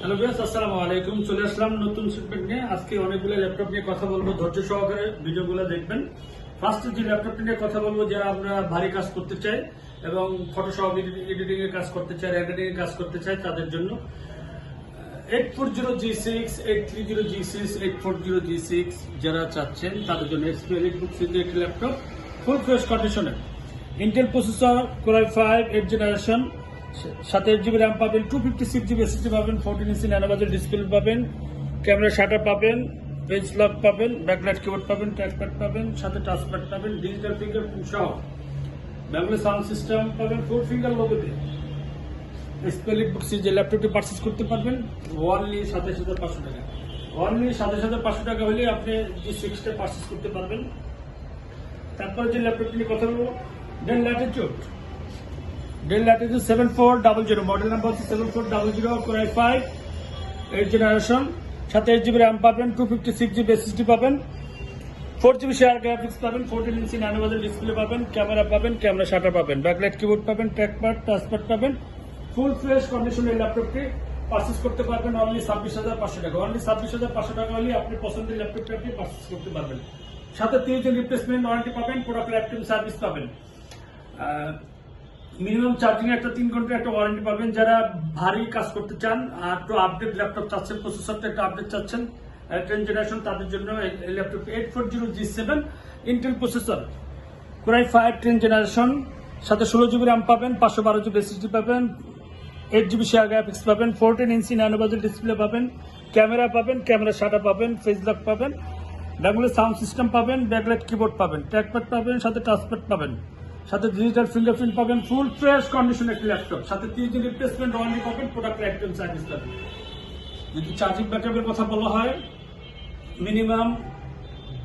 Hello বিয়াস আসসালামু আলাইকুম। চলে আসলাম নতুন সেগমেন্ট নিয়ে। আজকে অনেকগুলো ল্যাপটপ নিয়ে কথা বলব। ধৈর্য সহকারে ভিডিওগুলো দেখবেন। ফার্স্ট যে ল্যাপটপটি নিয়ে কথা বলব যারা আমরা ভারী কাজ করতে চাই এবং ফটোশপ এডিটিং এর কাজ করতে চাই এডিটিং এর কাজ করতে চাই তাদের জন্য। Eight four zero G six eight three zero G six eight four zero G six যারা চাচ্ছেন তাদের জন্য এক্সপিরিয়েন্স বুক সিরিজের একটি ল্যাপটপ ফুল ফ্রেশ কন্ডিশনে Intel processor core i five eight generation সাথে এইট জিবি র্যাম পাবেন two fifty six GB SSD পাবেন ফোরটিন ইঞ্চি ন্যানোবাজের ডিসপ্লে পাবেন ক্যামেরা শাটার পাবেন পেজ লক পাবেন ব্যাকলাইট কিবোর্ড পাবেন ট্র্যাকপ্যাড পাবেন, সাথে টাচপ্যাড পাবেন ডিজিটাল ফিঙ্গারপ্রিন্ট সহ। ব্যাঙ্গলোর সাউন্ড সিস্টেম পাবেন ফোর ফিঙ্গার লোগোতে স্পেলিং বুকসে যে ল্যাপটপটি পারচেস করতে পারবেন ওয়ানলি সাতাশ হাজার পাঁচশো টাকা। ওয়ানলি সাতাশ হাজার পাঁচশো টাকা হলে আপনি জি সিক্সটা পারচেস করতে পারবেন। তারপরে যে ল্যাপটপটি নিয়ে কথা বলব Dell latitude Dell latitude seven four double zero model number হচ্ছে seven four double zero core i five eight generation eight GB RAM পাবেন two fifty six GB SSD পাবেন ফোর জিবি শেয়ার গ্রাফিক্স পাবেন fourteen inch nano bezel display পাবেন camera পাবেন camera shutter পাবেন backlight keyboard পাবেন trackpad touchpad পাবেন full fresh কন্ডিশনের ল্যাপটপটি পারচেস করতে পারবেন অনলি ছাব্বিশ হাজার পাঁচশো টাকা। অনলি ছাব্বিশ হাজার পাঁচশো টাকা হলে আপনি পছন্দের ল্যাপটপটি আপনি পারচেস করতে পারবেন। সাথে দিন রিপ্লেসমেন্ট ওয়ারেন্টি পাবেন প্রোডাক্ট ল্যাপটপ সার্ভিস পাবেন। মিনিমাম চার্জিং একটা তিন ঘণ্টা একটা ওয়ারেন্টি পাবেন। যারা ভারী কাজ করতে চান, আর একটু আপডেট ল্যাপটপ চাচ্ছেন প্রসেসরটা একটু আপডেট চাচ্ছেন টেন জেনারেশন তাদের জন্য laptop eight four zero G seven Intel processor core i five ten generation সাথে ষোলো জিবি র্যাম পাবেন, পাঁচশো বারো জিবি এসএসডি পাবেন এইট জিবি শেয়ার গ্রাফিক্স পাবেন fourteen inch nano bezel display পাবেন ক্যামেরা পাবেন ক্যামেরা শাটা পাবেন ফেস লক পাবেন ব্যাকগুলো সাউন্ড সিস্টেম পাবেন ব্যাকলাইট কিবোর্ড পাবেন ট্র্যাকপ্যাড পাবেন, সাথে টাচপ্যাড পাবেন। সাথে ডিজিটাল ফিঙ্গারপ্রিন্ট পাবেন ফুল ফ্রেশ কন্ডিশন একটি ল্যাপটপ সাথে তিরিশ দিন রিপ্লেসমেন্ট ওয়ারেন্টি পাবেন প্রোডাক্ট লাইফটাইম সার্ভিস যদি চার্জিং ব্যাকআপের কথা বলা হয় মিনিমাম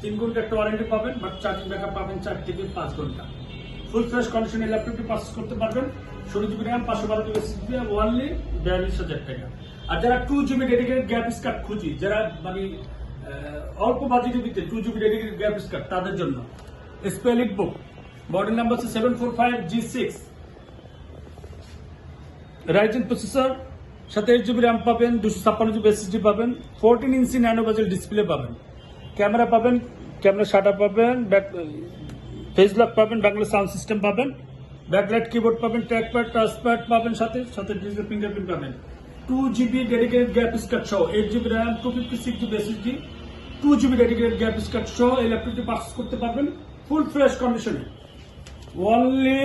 তিন ঘণ্টা একটা ওয়ারেন্টি পাবেন বাট চার্জিং ব্যাকআপ পাবেন চার থেকে পাঁচ ঘণ্টা। ফুল ফ্রেশ কন্ডিশনের ল্যাপটপটি পারচেস করতে পারবেন। ষোলো জিবি র্যাম পাঁচশো বারো জিবি এসএসডি ওয়ানলি বিয়াল্লিশ হাজার টাকা। আর যারা two GB dedicated graphics card খুঁজি, যারা মানে অল্প বাজেটের ভিতরে two GB dedicated graphics card তাদের জন্য। স্পেলিট বুক মডেল নাম্বার হচ্ছে seven four five G six Ryzen processor সাথে এইট জিবি র্যাম পাবেন, দুশো ছাপ্পান্ন জিবি এসএসডি পাবেন fourteen inch nano bezel display পাবেন। ক্যামেরা পাবেন ক্যামেরা শাটার পাবেন ব্যাক ফেস লক পাবেন ব্যাকলাইট সাউন্ড সিস্টেম পাবেন ব্যাকলাইট কিবোর্ড পাবেন ট্র্যাকপ্যাড টাচপ্যাড পাবেন সাথে সাথে ডিজিটাল ফিঙ্গারপ্রিন্ট পাবেন। Two GB dedicated graphics card সহ eight GB RAM two fifty six GB SSD two GB dedicated graphics card সহ এই ল্যাপটপটি পারচেস করতে পারবেন ফুল ফ্রেশ কন্ডিশনে ওনলি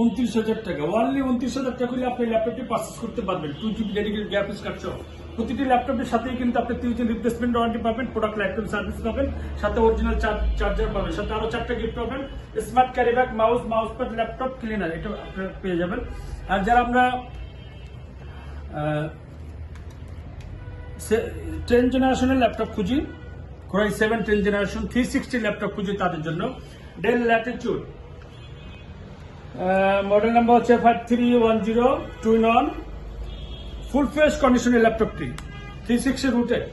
উনত্রিশ হাজার টাকা ওনলি উনত্রিশ হাজার টাকা হলে আপনি ল্যাপটপটি পারচেস করতে পারবেন। টু জিবি ডেডিকেটেড গ্রাফিক্স সহ প্রতিটি ল্যাপটপের সাথেই কিন্তু আপনি দিন রিপ্লেসমেন্ট ওয়ারেন্টি পাবেন প্রোডাক্ট লাইফটাইম সার্ভিস পাবেন, সাথে অরিজিনাল চার্জার পাবেন, সাথে আরও চারটা গিফট পাবেন smart carry bag mouse mouse pad laptop cleaner এটা আপনারা পেয়ে যাবেন। আর যারা আমরা টেন জেনারেশনের ল্যাপটপ খুঁজি core i seven ten generation three sixty laptop খুঁজি তাদের জন্য। ডেল ল্যাটিটিউড মডেল নাম্বার হচ্ছে five three one zero two one full fresh কন্ডিশনের ল্যাপটপটি থ্রি সিক্সটি রুটেড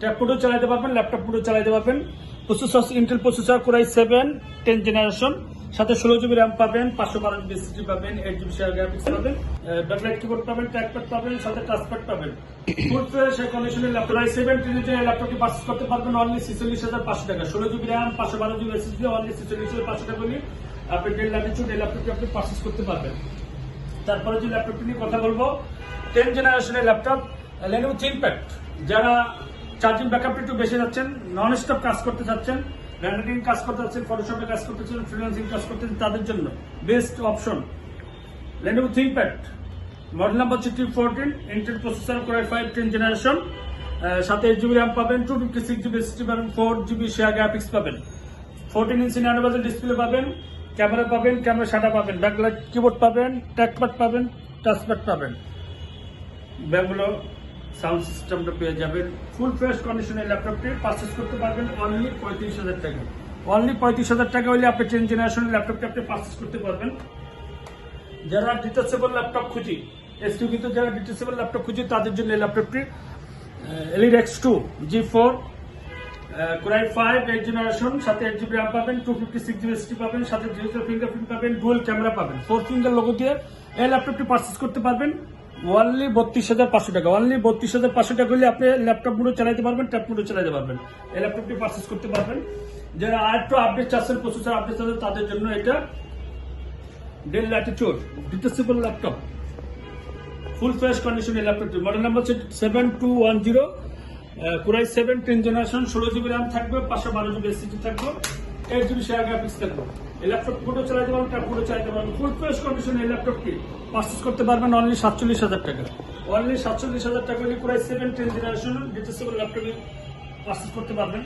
ট্যাব পুরো চালাতে পারবেন ল্যাপটপ পুরো চালাতে পারবেন। Processor Intel processor core i seven ten generation সাথে ষোলো জিবি র্যাম পাবেন, পাঁচশো বারো জিবি এসএসডি পাবেন এইট জিবি শেয়ার গ্রাফিক্স পাবেন ব্যাকলাইট কিবোর্ড পাবেন ট্র্যাকপ্যাড পাবেন, সাথে টাচপ্যাড পাবেন। ফুল ফ্রেশ কন্ডিশনের ল্যাপটপ কোরাই সেভেন টেনের ল্যাপটপটি পারচেস করতে পারবেন অনলি ছিচল্লিশ হাজার পাঁচশো টাকা। ষোলো জিবি র্যাম পাঁচশো বারো জিবি এসএসডি অনলি ছিচল্লিশ হাজার পাঁচশো টাকা হলে আপনি ডেল ল্যাটিচিউড এই ল্যাপটপটি আপনি পারচেস করতে পারবেন। তারপরে যে ল্যাপটপটি নিয়ে কথা বলব টেন জেনারেশনের ল্যাপটপ লেনোভো থিঙ্কপ্যাড যারা চার্জিং ব্যাকআপ একটু বেশি যাচ্ছেন নন স্টপ কাজ করতে চাচ্ছেন র্যান্ডিং কাজ করতে যাচ্ছেন ফটোশপে কাজ করতে চাচ্ছেন ফ্রিল্যান্সিং কাজ করতে তাদের জন্য best option Lenovo ThinkPad model number হচ্ছে T fourteen Intel processor core i five ten generation সাথে এইট জিবি র্যাম পাবেন two fifty six GB SSD পাবেন ফোর জিবি শেয়ার গ্রাফিক্স পাবেন। Fourteen inch nano bezel display পাবেন camera পাবেন, camera shutter পাবেন, backlight keyboard পাবেন trackpad পাবেন touchpad পাবেন। ব্যাগুলো সাউন্ড সিস্টেমটা পেয়ে যাবেন। ফুল ফ্রেশ কন্ডিশনের ল্যাপটপটি পারচেস করতে পারবেন অনলি পঁয়ত্রিশ হাজার টাকা। অনলি পঁয়ত্রিশ হাজার টাকা হলে আপনি টেন জেনারেশনের ল্যাপটপটি আপনি পারচেস করতে পারবেন। যারা ডিটাচেবল ল্যাপটপ খুঁজি এসটিউ কিন্তু যারা ডিটাচেবল ল্যাপটপ খুঁজি, তাদের জন্য এই ল্যাপটপটি Elite x two G four core i five eight generation সাথে এইট জিবি র্যাম পাবেন two fifty six GB ST পাবেন, সাথে ডিজিটাল ফিঙ্গারপ্রিন্ট পাবেন ডুয়েল ক্যামেরা পাবেন। ফোর ফিঙ্গার লোগো দিয়ে এই ল্যাপটপটি পারচেস করতে পারবেন। ওনলি বত্রিশ হাজার পাঁচশো টাকা অনলি বত্রিশ হাজার পাঁচশো টাকা হলে আপনি ল্যাপটপ মুডও চালাতে পারবেন ট্যাব মুডও চালাতে পারবেন। এই ল্যাপটপটি পারচেস করতে পারবেন। যারা আর একটু আপডেট চাচ্ছেন প্রসেসর আপডেট চাচ্ছেন, তাদের জন্য এটা Dell Latitude detachable laptop full fresh কন্ডিশনের ল্যাপটপটি model number seven two one zero core i seven ten generation ষোলো জিবি র্যাম থাকবে, পাঁচশো বারো জিবি এসিডি থাকবে এইট জিবি শেয়ার গ্রাফিক্স থাকবে। এই ল্যাপটপ ফুটো চালাতে পারবেন ট্যাব ফুটো চালাতে পারবেন। ফুল ফ্রেশ কন্ডিশন এই ল্যাপটপটি পারচেস করতে পারবেন অনলি সাতচল্লিশ হাজার টাকা। অনলি সাতচল্লিশ হাজার টাকা হলে core i seven ten generation detachable ল্যাপটপে পারচেস করতে পারবেন।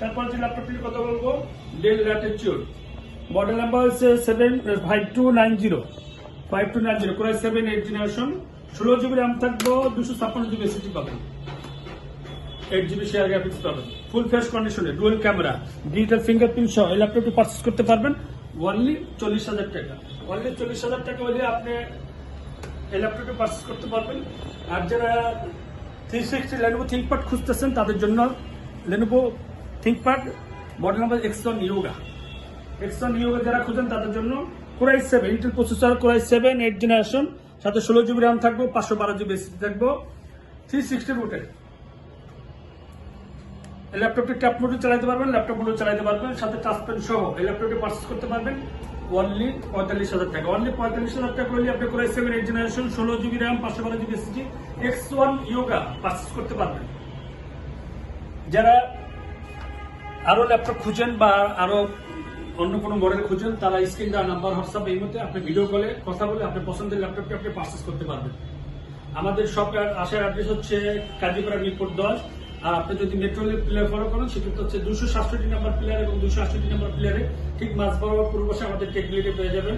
তারপর যে ল্যাপটপটির কথা বলব ডেল ল্যাটিটিউড মডেল নাম্বার হচ্ছে seven five two nine zero five two nine zero core i seven eight generation ষোলো জিবি র্যাম থাকব, দুশো ছাপ্পান্ন জিবি এসিটি পাবেন। এইট জিবি শেয়ার গ্রাফিক্স পাবেন ফুল ফেস কন্ডিশনে ডুয়েল ক্যামেরা ডিজিটাল ফিঙ্গারপ্রিন্ট সহ, এই ল্যাপটপটি পারচেস করতে পারবেন। ওনলি চল্লিশ হাজার টাকা। ওনলি চল্লিশ হাজার টাকা হলে আপনি এই ল্যাপটপটি পারচেস করতে পারবেন। আর যারা থ্রি সিক্সটি লেনোভো থিঙ্কপ্যাড খুঁজতেছেন, তাদের জন্য Lenovo ThinkPad model number x one Yoga x one Yoga যারা খুঁজেন, তাদের জন্য core i seven Intel processor core i seven eight generation সাথে ষোলো জিবি র্যাম থাকব, পাঁচশো বারো জিবি এসিডি থাকব। থ্রি সিক্সটি রুটের ল্যাপটপটি ট্যাপ মোডে চালাতে পারবেন ল্যাপটপ মোডে চালাতে পারবেন, সাথে টাচ পেন সহ। এই ল্যাপটপটি পারচেস করতে পারবেন অনলি পঁয়তাল্লিশ হাজার টাকা। অনলি পঁয়তাল্লিশ হাজার টাকা হলে আপনি করে সেভেন এইট জেনারেশন ষোলো জিবি র্যাম পাঁচশো বারো GB SSD x one Yoga purchase করতে পারবেন। যারা আরও ল্যাপটপ খুঁজেন বা আরও অন্য কোনো মডেল খুঁজেন, তারা স্ক্রিন দেওয়া নাম্বার হোয়াটসঅ্যাপ এই মধ্যে আপনি ভিডিও কলে কথা বলে আপনি পছন্দের ল্যাপটপটি আপনি পারচেস করতে পারবেন। আমাদের শপের আসার অ্যাড্রেস হচ্ছে কাজীপাড়া মিরপুর দশ আর আপনি যদি মেট্রো প্লেয়ার ফলো করেন, সেক্ষেত্রে হচ্ছে দুশো সাতষট্টি নাম্বার প্লেয়ার এবং দুশো আটষট্টি নাম্বার প্লেয়ারে ঠিক মাঝ বরাবর পূর্ব পাশে আমাদের টেকনিকে পেয়ে যাবেন।